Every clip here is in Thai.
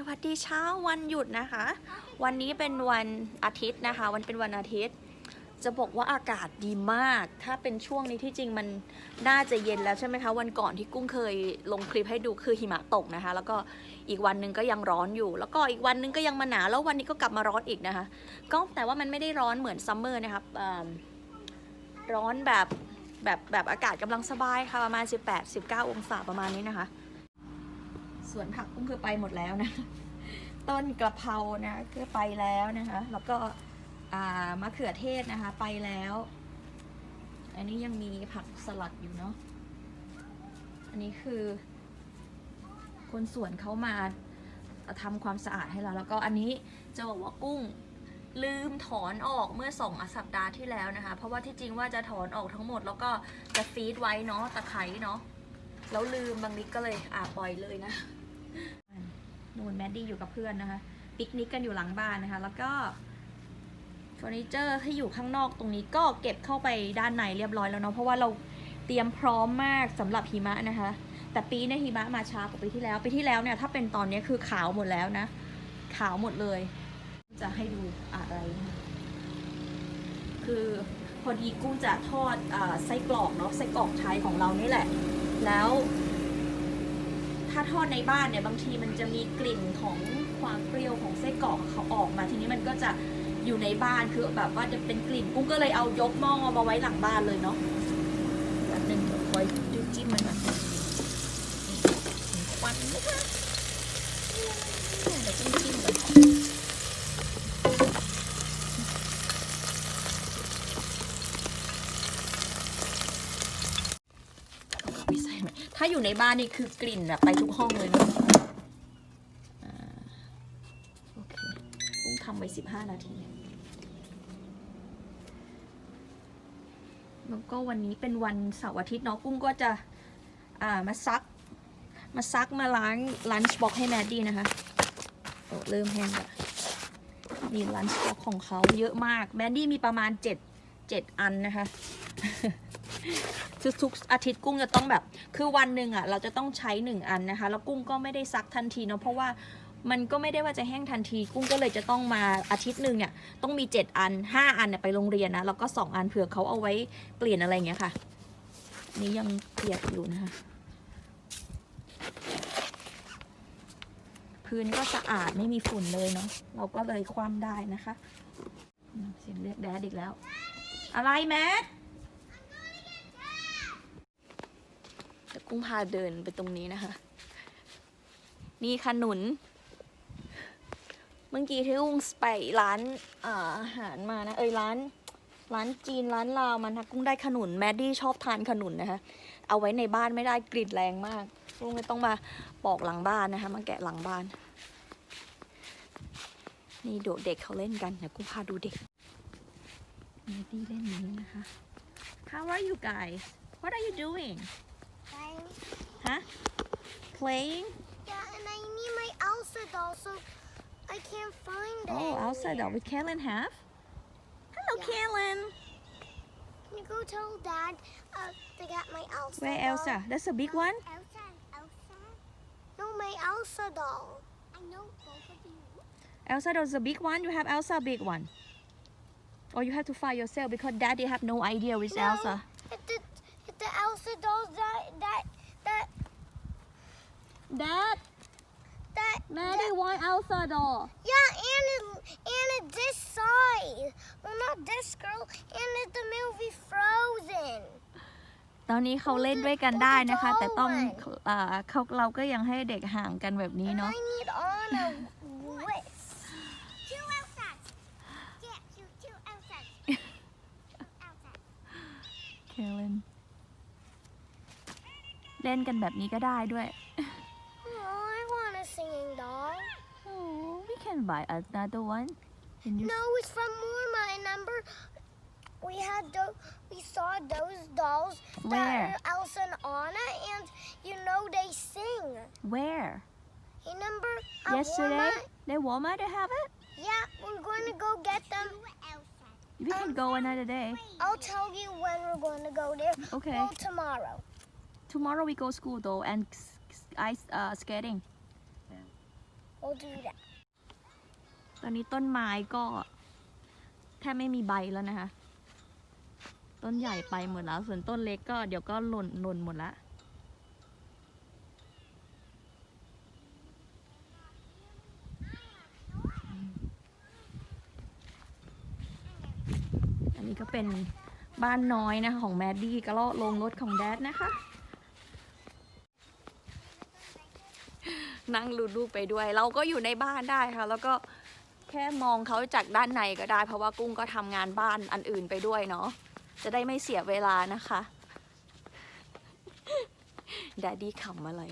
สวัสดีเช้าวันหยุดนะคะ วันนี้เป็นวันอาทิตย์นะคะ วันเป็นวันอาทิตย์ จะบอกว่าอากาศดีมาก ถ้าเป็นช่วงนี้ที่จริงมันน่าจะเย็นแล้วใช่ไหมคะ วันก่อนที่กุ้งเคยลงคลิปให้ดูคือหิมะตกนะคะ แล้วก็อีกวันหนึงก็ยังร้อนอยู่ แล้วก็อีกวันหนึงก็ยังมาหนาวแล้ววันนี้ก็กลับมาร้อนอีกนะคะ ก็แต่ว่ามันไม่ได้ร้อนเหมือนซัมเมอร์นะครับอ่าร้อนแบบแบบแบบอากาศกำลังสบายค่ะประมาณ 18-19 องศาประมาณนี้นะคะ สวนผักกุ้งคือไปหมดแล้วนะ ต้นกระเพรานะคือไปแล้วนะคะ แล้วก็มะเขือเทศนะคะ ไปแล้ว อันนี้ยังมีผักสลัดอยู่เนาะ อันนี้คือ คนสวนเขามาทำความสะอาดให้เรา แล้วก็อันนี้จะบอกว่ากุ้งลืมถอนออกเมื่อสองสัปดาห์ที่แล้วนะคะ เพราะว่าที่จริงว่าจะถอนออกทั้งหมดแล้วก็จะฟีดไว้เนาะตะไคร้เนาะแล้วลืมบางนิดก็เลยอ่าปล่อยเลยนะ นูนแมดดี้อยู่กับเพื่อนนะคะปิกนิกกันอยู่หลังบ้านนะคะ แล้วก็เฟอร์นิเจอร์ที่อยู่ข้างนอกตรงนี้ก็เก็บเข้าไปด้านในเรียบร้อยแล้วเนาะเพราะว่าเราเตรียมพร้อมมากสำหรับหิมะนะคะ แต่ปีนี้หิมะมาช้ากว่าปีที่แล้วปีที่แล้วเนี่ยถ้าเป็นตอนนี้คือขาวหมดแล้วนะ ขาวหมดเลย จะให้ดูอะไร คือพอดีกุ้งจะทอดอไส้กรอกเนาะไส้กรอกไทยของเรานี่แหละ แล้ว ถ้าทอดในบ้านเนี่ยบางทีมันจะมีกลิ่นของความเปรี้ยวของไส้กรอกเขาออกมาทีนี้มันก็จะอยู่ในบ้านคือแบบว่าจะเป็นกลิ่นกุ้งก็เลยเอายกหม้อมาไว้หลังบ้านเลยเนาะแบบหนึ่งคอยจุ๊จิ้มมันก่อนนี่ควันนะคะเดี๋ยวจิ้มจิ้มก่อนไม่ใส่ไหม ถ้าอยู่ในบ้านนี่คือกลิ่นแบบไปทุกห้องเลยเนาะอ่าโอเคกุ้งทำไว้สิบห้านาที แล้วก็วันนี้เป็นวันเสาร์อาทิตย์เนาะกุ้งก็จะอ่ามาซัก มาซักมาล้างลันช์บ็อกให้แมดดี้นะคะ เริ่มแห้งละมีลันช์บ็อกของเขาเยอะมากแมดดี้มีประมาณเจ็ดเจ็ดอันนะคะ ทุกอาทิตย์กุ้งจะต้องแบบ คือวันหนึ่งอะเราจะต้องใช้หนึ่งอันนะคะ แล้วกุ้งก็ไม่ได้ซักทันทีเนาะเพราะว่ามันก็ไม่ได้ว่าจะแห้งทันที กุ้งก็เลยจะต้องมาอาทิตย์หนึ่งเนี่ยต้องมี 7 อัน 5 อันเนี่ยไปโรงเรียนนะแล้วก็2อันเผื่อเขาเอาไว้เปลี่ยนอะไรเงี้ยค่ะ นี่ยังเปียกอยู่นะคะพื้นก็สะอาดไม่มีฝุ่นเลยเนาะเราก็เลยคว่ำได้นะคะเสียงเรียกแดดอีกแล้ว อะไรแม็ก ดี๋ยวกุ้งพาเดินไปตรงนี้นะคะ นี่ขนุน เมื่อกี้ที่กุ้งไปร้านอาหารมานะ เอ้ยร้าน ร้านจีนร้านลาวมันนะกุ้งได้ขนุนแมดดี้ชอบทานขนุนนะคะ เอาไว้ในบ้านไม่ได้กลิ่นแรงมากกุ้งเลยต้องมาปอกหลังบ้านนะคะมาแกะหลังบ้าน นี่ดูเด็กเขาเล่นกันเดี๋ยวกุ้งพาดูเด็กแมดดี้เล่นนี้นะคะ How are you guys What are you doing Fine. Huh Playing Yeah, and I need my Elsa doll, so I can't find it. Oh outside that with Kaylin have Hello Yeah. Kaylin Can you go tell Dad uh, to get my Elsa Where doll? Elsa That's a big one Elsa, Elsa? No, my Elsa doll. I know both of you. Elsa does a big one. You have Elsa big one. Or you have to find yourself because Daddy have no idea which No. Elsa. It's the, it's the Elsa dolls that, that, that, Dad, that, Maddie want Elsa doll. yeah, and it, and it's this size. Well, not this girl, and it's the movie Frozen. ตอนนี้เขาเล่นด้วยกันได้นะคะ แต่ต้องเอ่อเขาเราก็ยังให้เด็กห่างกันแบบนี้ And เนาะ I เคเลนเล่นกันแบบนี้ก็ได้ด้วย Oh, I want a singing doll. Oh, we can buy another one. Can you? No, it's from Morma. And remember, we had the, we saw those dolls that Where? are Elsa and Anna, and you know they sing. Where? Remember? At Yesterday? Walmart? They Walmart to have it? Yeah, we're going to go get them. We can go another day. I'll tell you when we're going to go there. Okay. Well, tomorrow. Tomorrow we go school though and s- s- ice uh, skating. We'll do that. ตอนนี้ต้นไม้ก็แทบไม่มีใบแล้วนะคะ ต้นใหญ่ไปหมดแล้ว ส่วนต้นเล็กก็เดี๋ยวก็หล่นหล่นหมดละอันนี้ก็เป็นบ้านน้อยนะคะของแมดดี้ก็ลงรถของแดดนะคะ นั่งรูดูไปด้วย เราก็อยู่ในบ้านได้ค่ะ แล้วก็แค่มองเขาจากด้านในก็ได้ เพราะว่ากุ้งก็ทำงานบ้านอันอื่นไปด้วยเนาะจะได้ไม่เสียเวลานะคะดดดี้ขำอะไร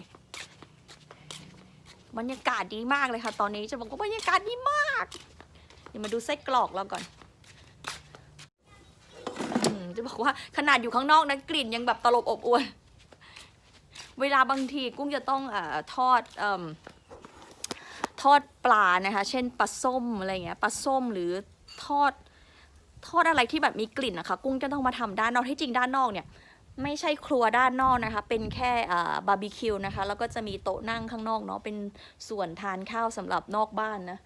บรรยากาศดีมากเลยค่ะ ตอนนี้จะบอกว่าบรรยากาศดีมากเดี๋ยวมาดูไส้กรอกเราก่อนอจะบอกว่าขนาดอยู่ข้างนอกนะกลิ่นยังแบบตลบอบอวน เวลาบางทีกุ้งจะต้องอทอดอทอดปลานะคะ เช่นปลาส้มอะไรเงี้ยปลาส้มหรือทอดทอดอะไรที่แบบมีกลิ่นนะคะ กุ้งจะต้องมาทำด้านนอกที่จริงด้านนอกเนี่ยไม่ใช่ครัวด้านนอกนะคะ เป็นแค่บาร์บีคิวนะคะ แล้วก็จะมีโต๊ะนั่งข้างนอกเนาะ เป็นส่วนทานข้าวสำหรับนอกบ้านนะ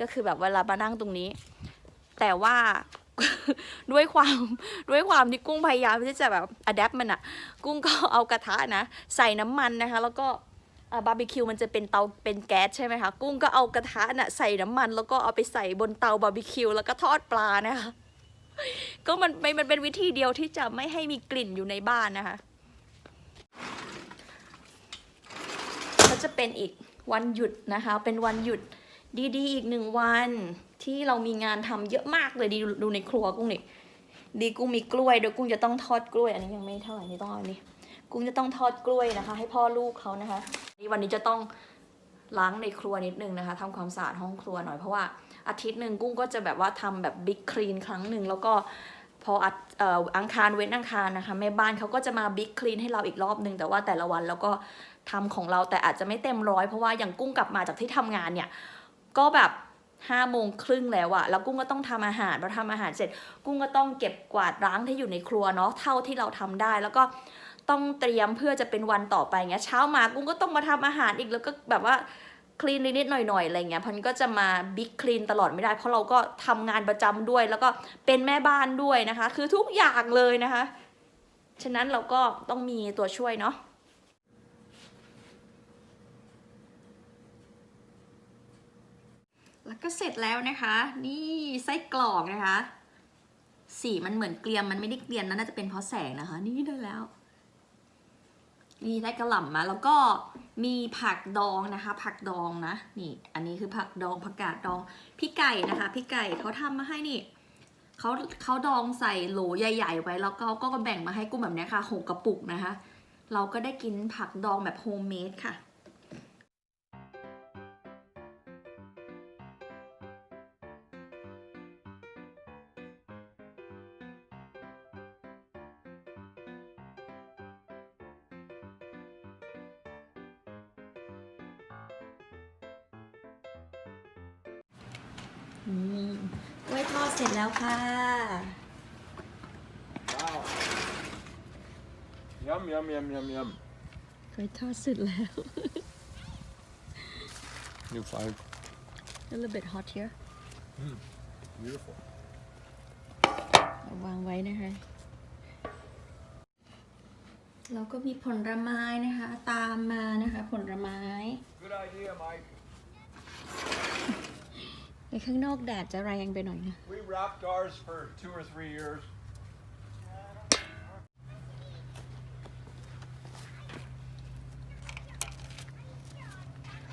ก็คือแบบเวลามานั่งตรงนี้ แต่ว่า ด้วยความด้วยความที่กุ้งพยายามที่จะแบบอัดแอปมันอะกุ้งก็เอากระทะนะ ใส่น้ำมันนะคะ แล้วก็บาร์บีคิวมันจะเป็นเตาเป็นแก๊สใช่ไหมคะ กุ้งก็เอากระทะน่ะใส่น้ำมัน แล้วก็เอาไปใส่บนเตาบาร์บีคิวแล้วก็ทอดปลานะคะก็มันมันมันเป็นวิธีเดียวที่จะไม่ให้มีกลิ่นอยู่ในบ้านนะคะก็จะเป็นอีกวันหยุดนะคะ เป็นวันหยุดดีๆ อีกหนึ่งวัน ที่เรามีงานทำเยอะมากเลยดีดูในครัวกุ้งนี่ดีกุ้งมีกล้วยเดี๋ยวกุ้งจะต้องทอดกล้วย อันนี้ยังไม่เท่าไหร่นี่ต้องเอาอันนี้กุ้งจะต้องทอดกล้วยนะคะ ให้พ่อลูกเขานะคะนี่วันนี้จะต้องล้างในครัวนิดนึงนะคะทำความสะอาดห้องครัวหน่อยเพราะว่าอาทิตย์หนึ่งกุ้งก็จะแบบว่าทำแบบบิ๊กคลีนครั้งหนึ่งแล้วก็พออัดเอ่ออังคารเว้นอังคารนะคะแม่บ้านเขาก็จะมาบิ๊กคลีนให้เราอีกรอบหนึ่งแต่ว่าแต่ละวันแล้วก็ทำของเราแต่อาจจะไม่เต็มร้อยเพราะว่าอย่างกุ้งกลับมาจากที่ทำงานเนี่ยก็แบบ ห้าโมงครึ่งแล้วอะแล้วกุ้งก็ต้องทำอาหารพอทำอาหารเสร็จ กุ้งก็ต้องเก็บกวาดล้างที่อยู่ในครัวเนาะเท่าที่เราทำได้ แล้วก็ต้องเตรียมเพื่อจะเป็นวันต่อไปเงี้ยเช้ามากุ้งก็ต้องมาทำอาหารอีกแล้วก็แบบว่าคลีนนิดๆหน่อยๆอะไรเงี้ยพันก็จะมาบิ๊กคลีนตลอดไม่ได้ เพราะเราก็ทำงานประจำด้วย แล้วก็เป็นแม่บ้านด้วยนะคะ คือทุกอย่างเลยนะคะ ฉะนั้นเราก็ต้องมีตัวช่วยเนาะ แล้วก็เสร็จแล้วนะคะ นี่ไส้กรอกนะคะ สีมันเหมือนเกลียมมันไม่ได้เกลียมนะน่าจะเป็นเพราะแสงนะคะ นี่ได้แล้ว นี่ได้กระหล่ำมาแล้วก็มีผักดองนะคะ ผักดองนะนี่ อันนี้คือผักดองผักกาดดองพี่ไก่นะคะพี่ไก่เขาทำมาให้นี่เขาเขาดองใส่โหลใหญ่ ๆ ไว้แล้วก็ก็แบ่งมาให้กุ้งแบบนี้ค่ะหกกระปุกนะคะ เราก็ได้กินผักดองแบบโฮมเมดค่ะ อืมกล้วยทอดเสร็จแล้วค่ะ Wow. Yum, yum, yum, yum, yum. กล้วยทอดเสร็จแล้ว New five. a little bit hot here Beautiful. เอาวางไว้นะคะ แล้วก็มีผลไม้นะคะ ตามมานะคะ ผลไม้ Good idea, Mike. ในข้างนอกแดดจะแรงไปหน่อยนะ We wrapped ours for two or three years.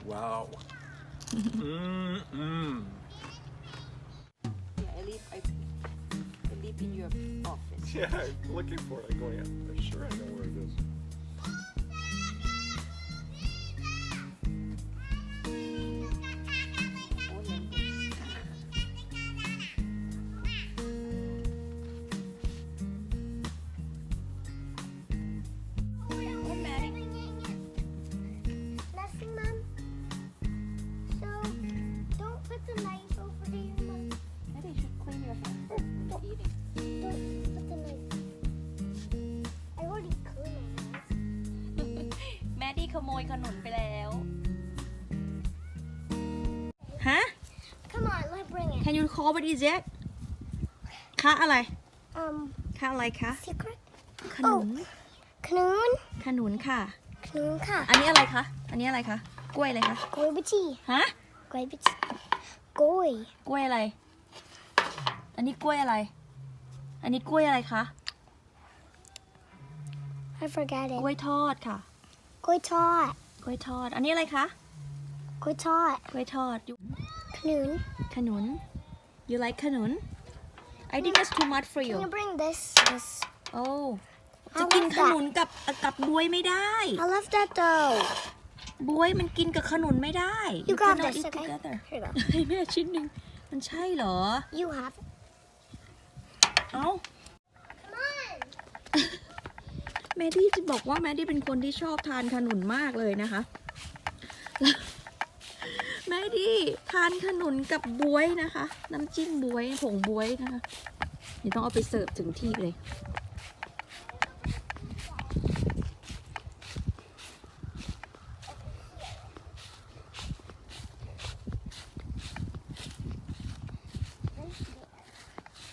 Wow. Mm-mm. Yeah I live I live in your office Yeah, I'm looking for it. I'm going, I'm sure I know where it is. ขโมยขนุนไปแล้ว Can you call what is it คะอะไร Um, คะอะไรคะ secret. ขนุนขนุนขนุนค่ะขนุนค่ะอันนี้อะไรคะ อันนี้อะไรคะ กล้วยอะไรคะกล้วยบจีฮะกล้วยบจีกล้วยกล้วยอะไร อันนี้กล้วยอะไร อันนี้กล้วยอะไรคะ I forgot ก it ล้วยทอดค่ะ กล้วยทอดกล้วยทอด อันนี้อะไรคะกล้วยทอดกล้วยทอดขนุนขนุน you like ขนุน I think it's too much for Can you you bring this this โอ้ I จะกิน love ขนุนกับกับบวยไม่ได้ I love that though บวยมันกินกับขนุนไม่ได้ You got cannot this eat okay together here you go ให้แม่ชิ้นหนึ่งมันใช่เหรอ you have it เอ้า come on แมดดี้จะบอกว่าแมดดี้เป็นคนที่ชอบทานขนุนมากเลยนะคะ แมดดี้ทานขนุนกับบวยนะคะ น้ำจิ้มบวยผงบวยนะคะเดี๋ยวต้องเอาไปเสิร์ฟถึงที่เลย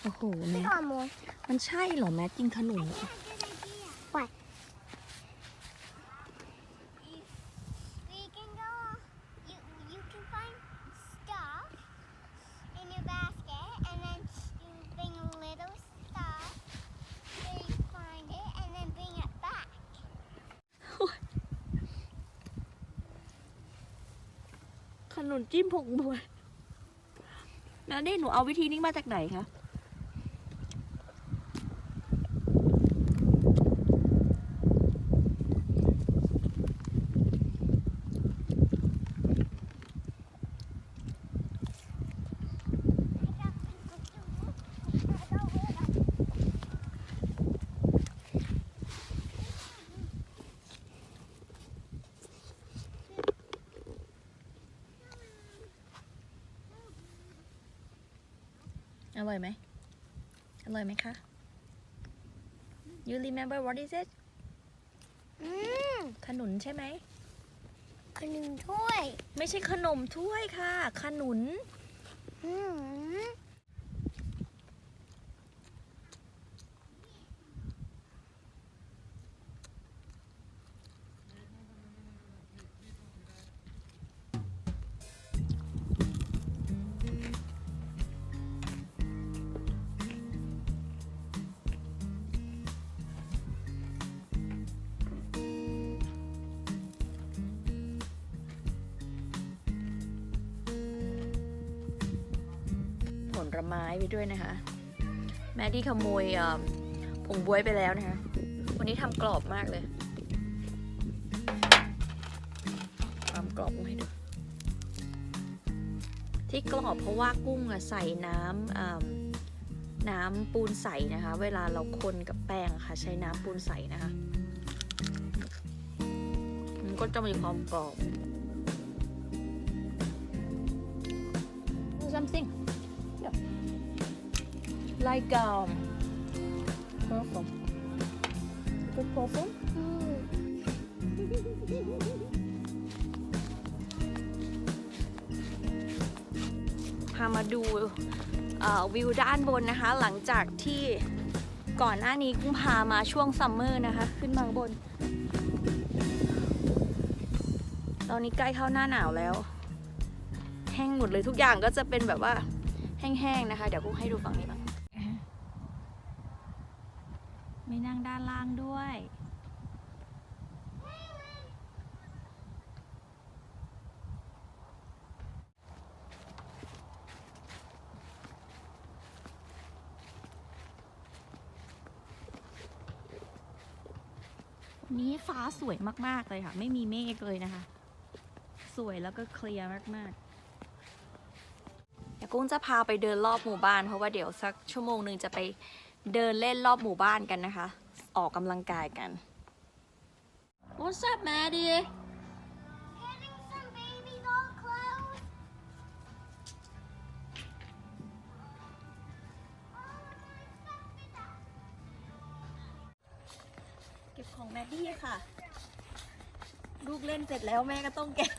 โอ้โหแม่ Come on มันใช่เหรอแม่กินขนุน What? We can go. You you can find stuff in your basket, and then you bring a little stuff. Then you find it, and then bring it back. ขนุน จิ้มผงบวยแล้วนี่หนูเอาวิธีนี้มาจากไหนคะ อ ร่อยไหมอร่อยไหมคะ You remember what is it อืมขนุนใช่ไหม ขนมถ้วย ไม่ใช่ขนมถ้วยค่ะ ขนุน อืม ไม้ด้วยนะคะ แม่ที่ขโมยผงบวยไปแล้วนะคะ วันนี้ทำกรอบมากเลยทำกรอบให้ดู ที่กรอบเพราะว่ากุ้งอะใส่น้ำน้ำปูนใสนะคะ เวลาเราคนกับแป้งค่ะ ใช้น้ำปูนใสนะคะ มันก็จะมีความกรอบ like um perfume good perfume พามาดูวิวด้านบนนะคะ หลังจากที่ก่อนหน้านี้กุ้งพามาช่วงซัมเมอร์นะคะ ขึ้นมาบน ตอนนี้ใกล้เข้าหน้าหนาวแล้ว แห้งหมดเลยทุกอย่างก็จะเป็นแบบว่าแห้งๆนะคะ เดี๋ยวกุ้งให้ดูฝั่งนี้บ้างไม่นั่งด้านล่างด้วยนนี้ฟ้าสวยมาก ๆ เลยค่ะ ไม่มีเมฆเลยนะคะ สวยแล้วก็เคลียร์มาก ๆเดี๋ยวกุ้งจะพาไปเดินรอบหมู่บ้านเพราะว่าเดี๋ยวสักชั่วโมงหนึ่งจะไป เดินเล่นรอบหมู่บ้านกันนะคะ ออกกำลังกายกัน What's up Maddie Getting some baby doll clothes. Oh, เก็บของแมดดี้ค่ะ ลูกเล่นเสร็จแล้วแม่ก็ต้องเก็บ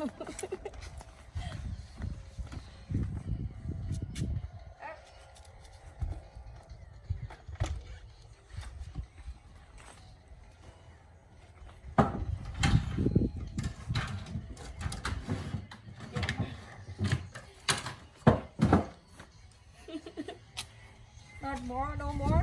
go in now, love.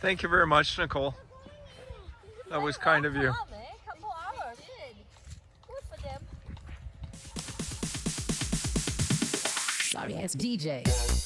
Thank you very much, Nicole. That was kind of you. Sorry ass DJ. Ờ.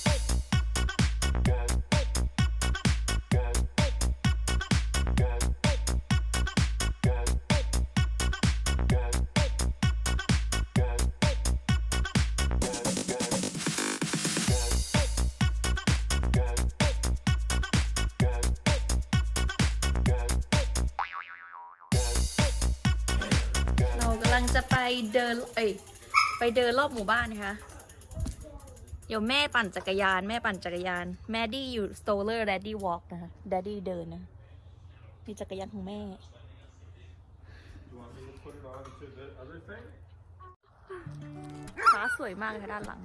เรากำลังจะไปเดิน เอ้ย ไปเดินรอบหมู่บ้านนะคะเดี๋ยวแม่ปั่นจักรยาน แม่ปั่นจักรยาน แมดดี้อยู่สโตเลอร์แดดดี้วอล์กนะคะแดดดี้เดินนะนี่จักรยานของแม่ You want me to put it on to the other thing? ฟ้าสวยมากเลยค่ะด้านหลัง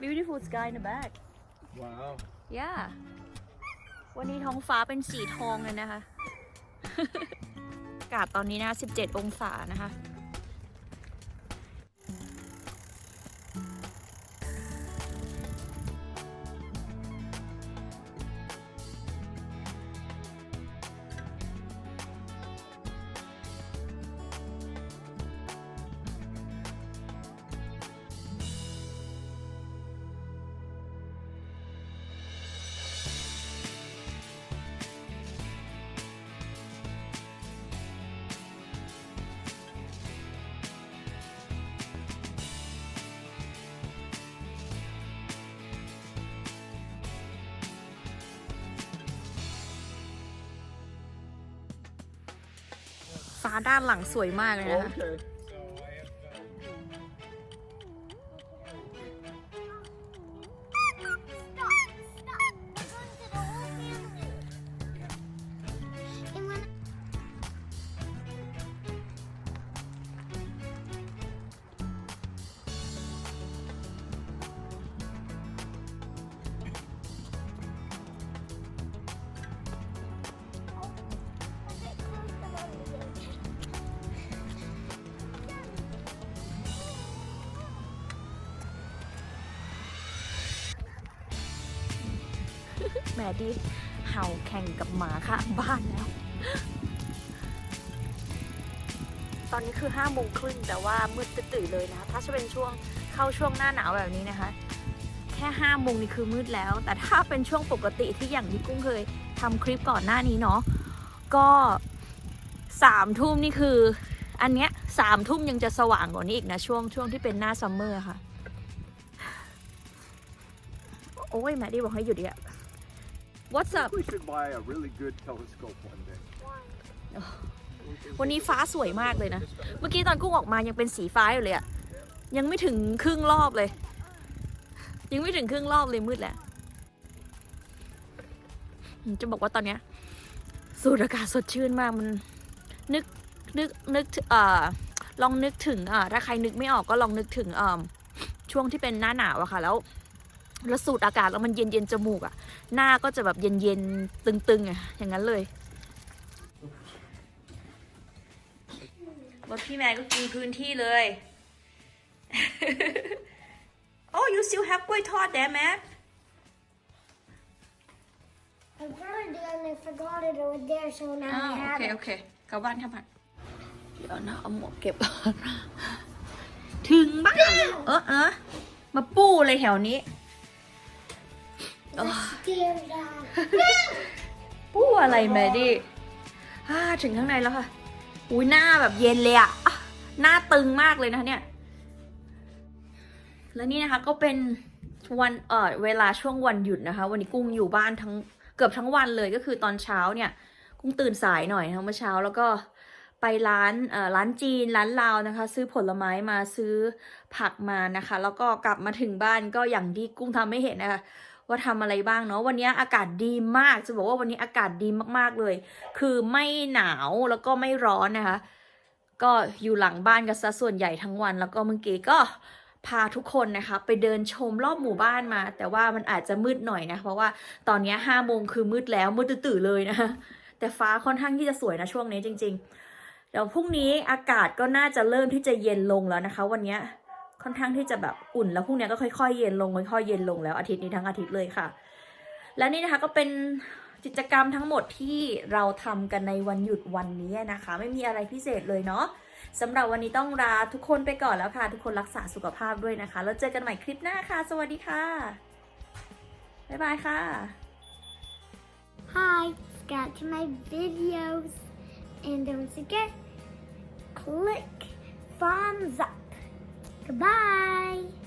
beautiful sky in the back Wow. yeah วันนี้ท้องฟ้าเป็นสีทองเลยนะคะ อากาศตอนนี้นะคะ17 องศานะคะาด้านหลังสวยมากเลยนะคะ Okay. แหมดี เห่าแข่งกับหมาข้างบ้านแล้ว ตอนนี้คือห้าโมงครึ่งแต่ว่ามืดตื่นเลยนะ ถ้าจะเป็นช่วงเข้าช่วงหน้าหนาวแบบนี้นะคะ แค่ห้าโมงนี่คือมืดแล้ว แต่ถ้าเป็นช่วงปกติที่อย่างที่กุ้งเคยทำคลิปก่อนหน้านี้เนาะก็สามทุ่มนี่คืออันเนี้ยสามทุ่มยังจะสว่างกว่านี้อีกนะ ช่วงช่วงที่เป็นหน้าซัมเมอร์ค่ะ โอ้ยแมดดี้บอกให้หยุดอีกอะ What's up We should buy a really good telescope one day. วันนี้ฟ้าสวยมากเลยนะ เมื่อกี้ตอนกุ้งออกมายังเป็นสีฟ้าอยู่เลยอะยังไม่ถึงครึ่งรอบเลย ยังไม่ถึงครึ่งรอบเลยมืดแล้วอืมจะบอกว่าตอนเนี้ยสูดอากาศสดชื่นมากมันนึกนึกนึกถึงเอ่อลองนึกถึงอ่าถ้าใครนึกไม่ออกก็ลองนึกถึงเอ่อช่วงที่เป็นหน้าหนาวอะค่ะแล้ว แล้วสูดอากาศแล้วมันเย็นเย็นๆจมูกอะหน้าก็จะแบบเย็นเย็นๆตึงๆอะอย่างนั้นเลยรถพี่แมนก็กินพื้นที่เลยโอ้ you still have กล้วยทอด there man I burned it and I forgot it over there, so now อ้าว I โอ have เค it. โอเคกลับบ้านกลับบ้านเดี๋ยวนะเอาหมวกเก็บถึงบ้านเออเออมาปู้เลยแถวนี้ ปู้อะไรแมดี้ถึงข้างในแล้วค่ะ อุ้ยหน้าแบบเย็นเลยอะหน้าตึงมากเลยนะเนี่ย และนี่นะคะก็เป็นวันเออเวลาช่วงวันหยุดนะคะ วันนี้กุ้งอยู่บ้านทั้งเกือบทั้งวันเลยก็คือตอนเช้าเนี่ย กุ้งตื่นสายหน่อยนะคะเมื่อเช้าแล้วก็ไปร้านเอ่อร้านจีนร้านลาวนะคะ ซื้อผลไม้มาซื้อผักมานะคะ แล้วก็กลับมาถึงบ้านก็อย่างที่กุ้งทำไม่เห็นนะคะ ว่าทำอะไรบ้างเนาะวันนี้อากาศดีมากจะบอกว่าวันนี้อากาศดีมากๆเลย คือไม่หนาวแล้วก็ไม่ร้อนนะคะ ก็อยู่หลังบ้านกันซะส่วนใหญ่ทั้งวัน แล้วก็เมื่อกี้ก็พาทุกคนนะคะไปเดินชมรอบหมู่บ้านมา แต่ว่ามันอาจจะมืดหน่อยนะ เพราะว่าตอนนี้ห้าโมงคือมืดแล้วมืดตื่นๆเลยนะแต่ฟ้าค่อนข้างที่จะสวยนะช่วงนี้จริง ๆ เดี๋ยวพรุ่งนี้อากาศก็น่าจะเริ่มที่จะเย็นลงแล้วนะคะ วันนี้ ค่อนข้างที่จะแบบอุ่นแล้วพรุ่งนี้ก็ค่อยๆเย็นลงค่อยๆเย็นลงแล้วอาทิตย์นี้ทั้งอาทิตย์เลยค่ะ และนี่นะคะก็เป็นกิจกรรมทั้งหมดที่เราทำกันในวันหยุดวันนี้นะคะ ไม่มีอะไรพิเศษเลยเนาะสำหรับวันนี้ต้องลาทุกคนไปก่อนแล้วค่ะ ทุกคนรักษาสุขภาพด้วยนะคะ แล้วเจอกันใหม่คลิปหน้าค่ะ สวัสดีค่ะ บ๊ายบายค่ะ Hi, subscribe to my videos. And don't forget, click thumbs up. Goodbye.